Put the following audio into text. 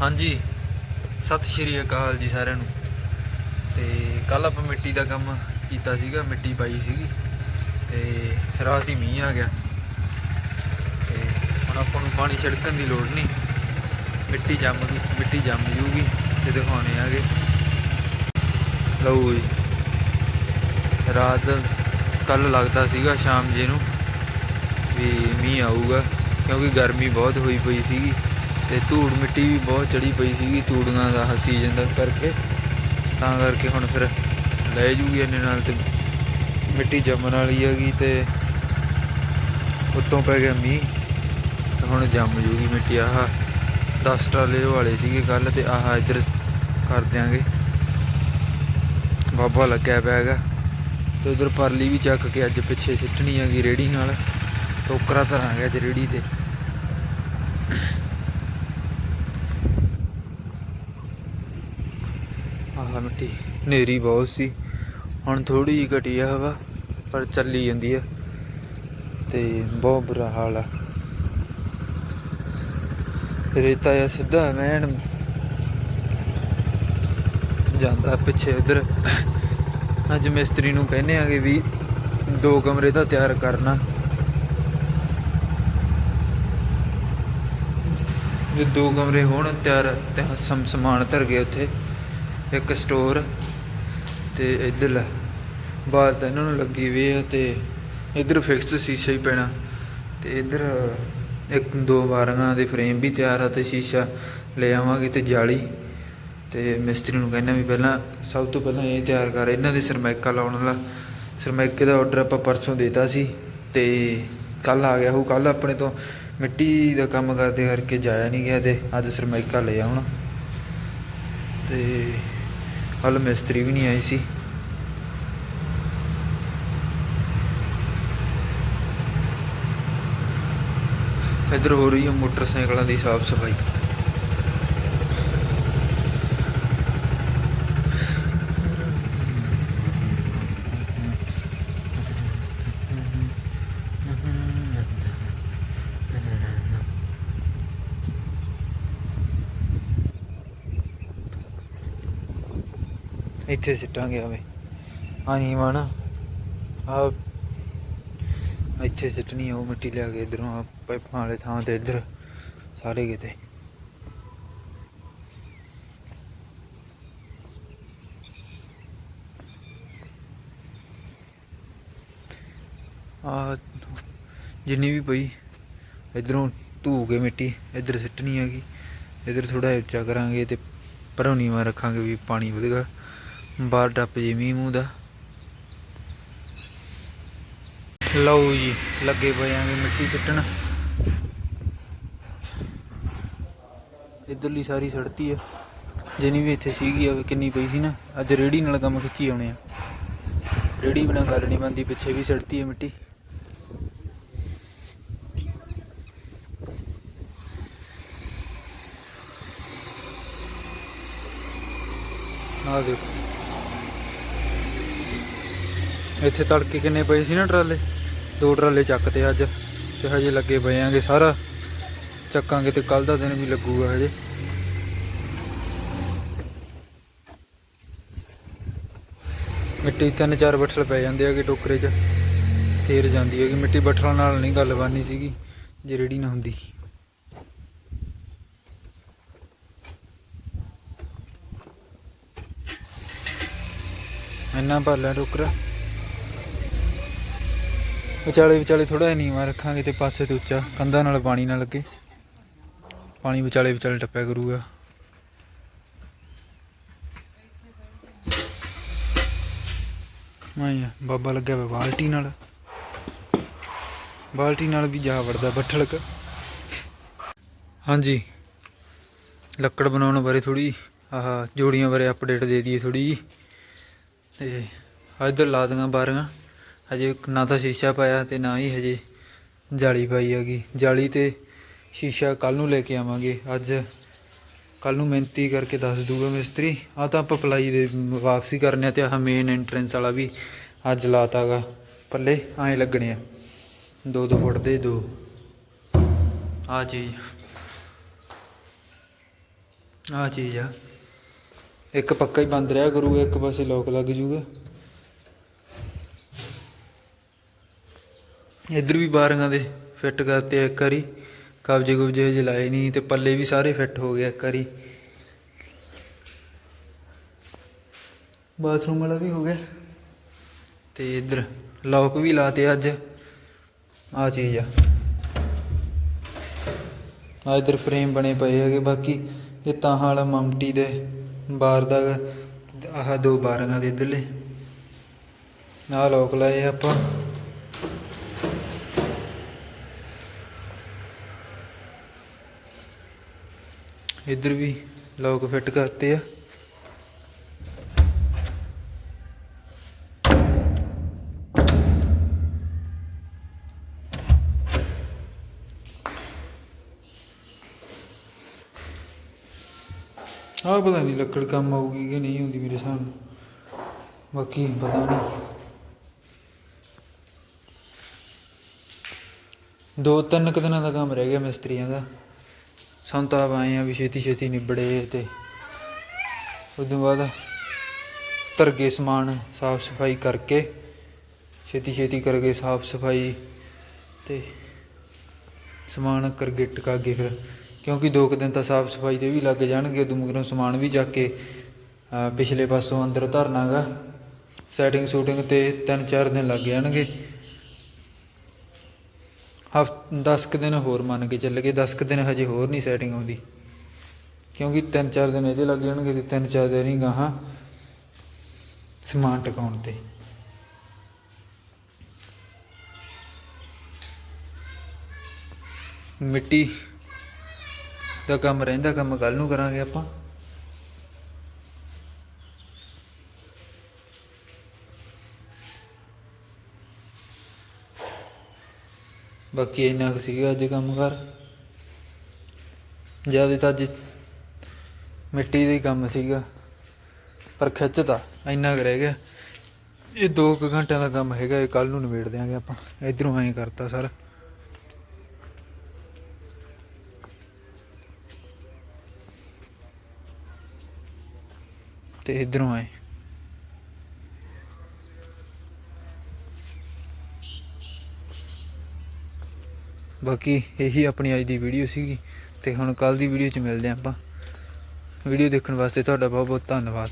ਹਾਂਜੀ। ਸਤਿ ਸ਼੍ਰੀ ਅਕਾਲ ਜੀ ਸਾਰਿਆਂ ਨੂੰ। ਤੇ ਕੱਲ ਆਪਾਂ ਮਿੱਟੀ ਦਾ ਕੰਮ ਕੀਤਾ ਸੀਗਾ, ਮਿੱਟੀ ਪਾਈ ਸੀਗੀ। ਤੇ ਰਾਤ ਹੀ ਮੀਂਹ ਆ ਗਿਆ। ਤੇ ਹੁਣ ਆਪਾਂ ਨੂੰ ਪਾਣੀ ਛਿੜਕਣ ਦੀ ਲੋੜ ਨਹੀਂ। ਮਿੱਟੀ ਜੰਮ ਗਈ, ਮਿੱਟੀ ਜੰਮ ਜੂਗੀ ਤੇ ਦਿਖਾਉਣੇ ਆਗੇ। ਲਓ ਜੀ। ਰਾਤ ਕੱਲ ਲੱਗਦਾ ਸੀਗਾ ਸ਼ਾਮ ਜੇ ਨੂੰ ਵੀ ਮੀਂਹ ਆਊਗਾ, ਕਿਉਂਕਿ ਗਰਮੀ ਬਹੁਤ ਹੋਈ ਪਈ ਸੀਗੀ। ਤੇ ਧੂੜ ਮਿੱਟੀ ਵੀ ਬਹੁਤ ਚੜੀ ਪਈ ਸੀਗੀ ਧੂੜੀਆਂ ਦਾ ਸੀਜ਼ਨ ਦਾ ਕਰਕੇ। ਤਾਂ ਕਰਕੇ ਹੁਣ ਫਿਰ ਲੈ ਜੂਗੀ ਇਹਨੇ ਨਾਲ ਤੇ ਮਿੱਟੀ ਜੰਮਣ ਵਾਲੀ ਹੈਗੀ ਤੇ ਉੱਤੋਂ ਪੈ ਗਿਆ ਮੀਂਹ। ਤੇ ਹੁਣ ਜੰਮ ਜੂਗੀ ਮਿੱਟੀ ਆਹ 10 ਟਰਾਲੇ ਵਾਲੇ ਸੀਗੇ ਕੱਲ ਤੇ ਆਹ ਇੱਧਰ ਕਰ ਦਿਆਂਗੇ। ਬਾਬਾ ਲੱਗਿਆ ਪਿਆ ਹੈਗਾ। ਤੇ ਉਧਰ ਪਰਲੀ ਵੀ ਚੱਕ ਕੇ ਅੱਜ ਪਿੱਛੇ ਸਿੱਟਣੀ ਹੈਗੀ ਰੇੜੀ ਨਾਲ। ਟੋਕਰਾ ਧਰਾਂਗੇ ਅੱਜ ਰੇੜੀ ਤੇ। ਆਹ ਮਿੱਟੀ ਨੇਰੀ ਬਹੁਤ ਸੀ। ਹੁਣ ਥੋੜੀ ਜਿਹੀ ਘਟੀ ਆ ਹਵਾ, ਪਰ ਚੱਲੀ ਜਾਂਦੀ ਆ। ਤੇ ਬਹੁਤ ਬੁਰਾ ਹਾਲ ਆ। ਰੇਤਾ ਆ ਸਿੱਧਾ ਮੈਨ ਜਾਂਦਾ ਪਿੱਛੇ ਉਧਰ। ਅੱਜ ਮਿਸਤਰੀ ਨੂੰ ਕਹਿੰਦੇ ਆਗੇ ਵੀ ਦੋ ਕਮਰੇ ਤਾਂ ਤਿਆਰ ਕਰਨਾ। ਜੇ ਦੋ ਕਮਰੇ ਹੋਣ, ਤਿਆਰ ਤੇ ਸਮਾਨ ਧਰ ਗਏ ਉੱਥੇ। ਇੱਕ ਸਟੋਰ ਤੇ ਇੱਧਰ ਬਾਹਰ ਤਾਂ ਇਹਨਾਂ ਨੂੰ ਲੱਗੀ ਵੀ ਆ ਤੇ ਇੱਧਰ ਫਿਕਸ ਸ਼ੀਸ਼ਾ ਹੀ ਪੈਣਾ। ਤੇ ਇੱਧਰ ਇੱਕ ਦੋ ਵਾਰੀਆਂ ਦੇ ਫਰੇਮ ਵੀ ਤਿਆਰ ਆ ਤੇ ਸ਼ੀਸ਼ਾ ਲੈ ਆਵਾਂਗੇ ਤੇ ਜਾਲੀ। ਤੇ ਮਿਸਤਰੀ ਨੂੰ ਕਹਿੰਦਾ ਵੀ ਪਹਿਲਾਂ ਸਭ ਤੋਂ ਪਹਿਲਾਂ ਇਹ ਤਿਆਰ ਕਰ, ਇਹਨਾਂ ਦੇ ਸਰਮੈਕਾ ਲਾਉਣ ਵਾਲਾ। ਸਰਮੈਕੇ ਦਾ ਆਰਡਰ ਆਪਾਂ ਪਰਸੋਂ ਦੇਤਾ ਸੀ ਤੇ ਕੱਲ ਆ ਗਿਆ ਉਹ ਕੱਲ ਆਪਣੇ ਤੋਂ ਮਿੱਟੀ ਦਾ ਕੰਮ ਕਰਦੇ ਕਰਕੇ ਜਾਇਆ ਨਹੀਂ ਗਿਆ ਤੇ ਅੱਜ ਸਰਮੈਕਾ ਲੈ ਆਉਣਾ। ਤੇ ਕੱਲ ਮਿਸਤਰੀ ਵੀ ਨਹੀਂ ਆਈ ਸੀ। ਇੱਧਰ ਹੋ ਰਹੀ ਹੈ ਮੋਟਰਸਾਈਕਲਾਂ ਦੀ ਸਾਫ਼ ਸਫ਼ਾਈ। ਇੱਥੇ ਸਿੱਟਾਂਗੇ ਆਵੇ ਆ ਨਹੀਂ ਮਾਣਾ ਆ ਇੱਥੇ ਸਿੱਟਣੀ ਆ, ਉਹ ਮਿੱਟੀ ਲਿਆ ਕੇ ਇਧਰੋਂ ਆ ਪਾਈਪਾਂ ਵਾਲੇ ਥਾਂ ਤੇ ਇੱਧਰ, ਸਾਰੇ ਕਿਤੇ। ਆ ਜਿੰਨੀ ਵੀ ਪਈ, ਇਧਰੋਂ ਧੂ ਕੇ ਮਿੱਟੀ, ਇੱਧਰ ਸਿੱਟਣੀ ਹੈਗੀ। ਇੱਧਰ ਥੋੜਾ ਉੱਚਾ ਕਰਾਂਗੇ ਤੇ ਪਰੋਂ ਨੀਵਾਂ ਰੱਖਾਂਗੇ ਵੀ ਪਾਣੀ ਵਧੇਗਾ। ਬਾਹਰ ਡੱਪ ਜੇ ਮੀਂਹ ਮੂੰਹ ਦਾ। ਲਓ ਜੀ, ਲੱਗੇ ਪਏ ਆਂਗੇ ਮਿੱਟੀ ਸਿੱਟਣ। ਇਧਰਲੀ ਸਾਰੀ ਸੜਤੀ ਆ। ਜਿੰਨੀ ਵੀ ਇੱਥੇ ਸੀਗੀ ਆ ਕਿੰਨੀ ਪਈ ਸੀ ਨਾ, ਅੱਜ ਰੇੜੀ ਨਾਲ ਕੰਮ ਖਿੱਚੀ ਆਉਣੇ ਆ। ਰੇੜੀ ਬਿਨਾਂ ਗੱਲ ਨਹੀਂ ਬੰਦੀ ਪਿੱਛੇ ਵੀ ਸੜਤੀ ਆ ਮਿੱਟੀ। ਆ ਦੇਖੋ। ਇੱਥੇ ਤੜਕੇ ਕਿੰਨੇ ਪਏ ਸੀ ਨਾ ਟਰਾਲੇ? ਦੋ ਟਰਾਲੇ ਚੱਕਤੇ ਅੱਜ ਤੇ ਹਜੇ ਲੱਗੇ ਪਏ ਆਂਗੇ ਸਾਰਾ। ਚੱਕਾਂਗੇ ਤੇ ਕੱਲ ਦਾ ਦਿਨ ਵੀ ਲੱਗੂਗਾ ਹਜੇ। ਮਿੱਟੀ ਤਿੰਨ ਚਾਰ ਬੱਠਲ ਪੈ ਜਾਂਦੇ ਆਗੇ ਟੋਕਰੇ 'ਚ। ਫੇਰ ਜਾਂਦੀ ਹੈਗੀ। ਮਿੱਟੀ ਬੱਠਲਾਂ ਨਾਲ ਨਹੀਂ ਗੱਲ ਬਾਨੀ ਸੀਗੀ, ਜੇ ਰੇੜੀ ਨਾ ਹੁੰਦੀ। ਇੰਨਾ ਭਰ ਲੈ ਟੋਕਰਾ। ਵਿਚਾਲੇ ਵਿਚਾਲੇ ਥੋੜਾ ਨੀਵਾਂ ਰੱਖਾਂਗੇ ਤੇ ਪਾਸੇ ਤੇ ਉੱਚਾ, ਕੰਧਾਂ ਨਾਲ ਪਾਣੀ ਨਾ ਲੱਗੇ। ਪਾਣੀ ਵਿਚਾਲੇ ਵਿਚਾਲੇ ਟੱਪਿਆ ਕਰੂਗਾ। ਮੈਂ ਬਾਬਾ ਲੱਗਿਆ ਹੋਇਆ ਬਾਲਟੀ ਨਾਲ। ਬਾਲਟੀ ਨਾਲ ਵੀ ਜਾ ਵੜਦਾ ਬੱਠਲਕ। ਹਾਂਜੀ। ਲੱਕੜ ਬਣਾਉਣ ਬਾਰੇ ਥੋੜੀ ਆਹ ਜੋੜੀਆਂ ਬਾਰੇ ਅਪਡੇਟ ਦੇ ਦਈਏ ਥੋੜੀ ਜੀ। ਤੇ ਇੱਧਰ ਲਾ ਦੀਆਂ ਬਾਰੀਆਂ। ਹਜੇ ਨਾ ਤਾਂ ਸ਼ੀਸ਼ਾ ਪਾਇਆ ਤੇ ਨਾ ਹੀ ਹਜੇ ਜਾਲੀ ਪਾਈ ਹੈਗੀ। ਜਾਲੀ ਤੇ ਸ਼ੀਸ਼ਾ ਕੱਲ ਨੂੰ ਲੈ ਕੇ ਆਵਾਂਗੇ। ਅੱਜ ਕੱਲ ਨੂੰ ਮਿਹਨਤੀ ਕਰਕੇ ਦੱਸ ਦੂਗਾ ਮਿਸਤਰੀ। ਆ ਤਾਂ ਆਪਾਂ ਪਲਾਈ ਦੇ ਵਾਪਸੀ ਕਰਨੇ ਆ ਤੇ ਆਹ ਮੇਨ ਐਂਟਰੈਂਸ ਵਾਲਾ ਵੀ ਅੱਜ ਲਾਤਾਗਾ। ਪੱਲੇ ਐਂ ਲੱਗਣੇ ਆ। ਦੋ ਦੋ ਫੁੱਟ ਦੇ, ਦੋ। ਆ ਚੀਜ਼। ਆ ਚੀਜ਼ ਆ। ਇੱਕ ਪੱਕਾ ਹੀ ਬੰਦ ਰਿਹਾ ਕਰੂਗਾ, ਇੱਕ ਪਾਸੇ ਲੋਕ ਲੱਗ ਜੂਗਾ। ਇੱਧਰ ਵੀ ਬਾਰੀਆਂ ਦੇ ਫਿੱਟ ਕਰਤੇ ਇੱਕ ਵਾਰੀ। ਕਬਜੇ ਕੁਬਜੇ ਹਜੇ ਲਾਏ ਨਹੀਂ, ਤੇ ਪੱਲੇ ਵੀ ਸਾਰੇ ਫਿੱਟ ਹੋ ਗਏ ਇੱਕ ਵਾਰੀ। ਬਾਥਰੂਮ ਵਾਲਾ ਵੀ ਹੋ ਗਿਆ। ਤੇ ਇੱਧਰ ਲੌਕ ਵੀ ਲਾਤੇ ਅੱਜ। ਆ ਚੀਜ਼ ਆ। ਆ ਇੱਧਰ ਫਰੇਮ ਬਣੇ ਪਏ ਹੈਗੇ, ਬਾਕੀ ਇਹ ਤਾਂ ਵਾਲਾ ਮਮਟੀ ਦੇ ਬਾਰ ਦਾ। ਆਹ ਦੋ ਬਾਰੀਆਂ ਦੇ ਇੱਧਰਲੇ। ਆਹ ਲੋਕ ਲਾਏ ਆਪਾਂ। ਇੱਧਰ ਵੀ ਲੋਕ ਫਿੱਟ ਕਰਤੇ ਆ। ਆਹ ਪਤਾ ਨਹੀਂ ਲੱਕੜ ਕੰਮ ਆਊਗੀ ਕਿ ਨਹੀਂ ਹੁੰਦੀ ਮੇਰੇ ਹਿਸਾਬ ਬਾਕੀ ਪਤਾ ਨਹੀਂ ਦੋ ਤਿੰਨ ਕੁ ਦਿਨਾਂ ਦਾ ਕੰਮ ਰਹਿ ਗਿਆ ਮਿਸਤਰੀਆਂ ਦਾ। ਸਾਨੂੰ ਤਾਂ ਆਪ ਆਏ ਆ ਵੀ ਛੇਤੀ ਛੇਤੀ ਨਿਬੜੇ ਤੇ ਉਦੋਂ ਬਾਅਦ ਧਰਗੇ ਸਮਾਨ ਸਾਫ਼ ਸਫ਼ਾਈ ਕਰਕੇ ਛੇਤੀ ਛੇਤੀ ਕਰਕੇ ਸਾਫ਼ ਸਫ਼ਾਈ ਤੇ ਸਮਾਨ ਕਰਕੇ ਕਰਗੇ ਟਕਾਗੇ ਫਿਰ। ਕਿਉਂਕਿ ਦੋ ਕੁ ਦਿਨ ਤਾਂ ਸਾਫ਼ ਸਫ਼ਾਈ ਦੇ ਵੀ ਲੱਗ ਜਾਣਗੇ, ਉਦੋਂ ਮਗਰੋਂ ਸਮਾਨ ਵੀ ਚੱਕ ਕੇ ਪਿਛਲੇ ਪਾਸੋਂ ਅੰਦਰ ਧਰਨਾਗਾ ਸੈਟਿੰਗ ਸ਼ੂਟਿੰਗ ਤੇ ਤਿੰਨ ਚਾਰ ਦਿਨ ਲੱਗ ਜਾਣਗੇ। ਹਫ 10 ਕੁ ਦਿਨ ਹੋਰ ਮੰਨ ਕੇ ਚੱਲ ਗਏ 10 ਕੁ ਦਿਨ ਹਜੇ ਹੋਰ ਨਹੀਂ ਸੈਟਿੰਗ ਆਉਂਦੀ। ਕਿਉਂਕਿ ਤਿੰਨ ਚਾਰ ਦਿਨ ਇਹਦੇ ਲੱਗ ਜਾਣਗੇ ਤੇ ਤਿੰਨ ਚਾਰ ਦਿਨ ਹੀ ਗਾਹਾਂ ਸਮਾਨ ਟਿਕਾਉਣ ਤੇ। ਮਿੱਟੀ ਦਾ ਕੰਮ ਰਹਿੰਦਾ, ਕੰਮ ਕੱਲ ਨੂੰ ਕਰਾਂਗੇ ਆਪਾਂ। ਬਾਕੀ ਇੰਨਾ ਕੁ ਸੀਗਾ ਅੱਜ ਕੰਮ ਕਰ। ਜ਼ਿਆਦਾ ਤਾਂ ਅੱਜ ਮਿੱਟੀ ਦਾ ਹੀ ਕੰਮ ਸੀਗਾ, ਪਰ ਖਿੱਚਦਾ ਇੰਨਾ ਕੁ ਰਹਿ ਗਿਆ। ਇਹ 2 ਕੁ ਘੰਟਿਆਂ ਦਾ ਕੰਮ ਹੈਗਾ, ਇਹ ਕੱਲ ਨੂੰ ਨਿਬੇੜ ਦਿਆਂਗੇ ਆਪਾਂ। ਇਧਰੋਂ ਐਂ ਕਰਤਾ ਸਰ। ਤੇ ਇਧਰੋਂ ਆਏ ਬਾਕੀ ਇਹੀ ਆਪਣੀ ਅੱਜ ਦੀ ਵੀਡੀਓ ਸੀਗੀ ਤੇ ਹੁਣ ਕੱਲ ਦੀ ਵੀਡੀਓ 'ਚ ਮਿਲਦੇ ਹਾਂ ਆਪਾਂ। ਵੀਡੀਓ ਦੇਖਣ ਵਾਸਤੇ ਤੁਹਾਡਾ ਬਹੁਤ ਬਹੁਤ ਧੰਨਵਾਦ।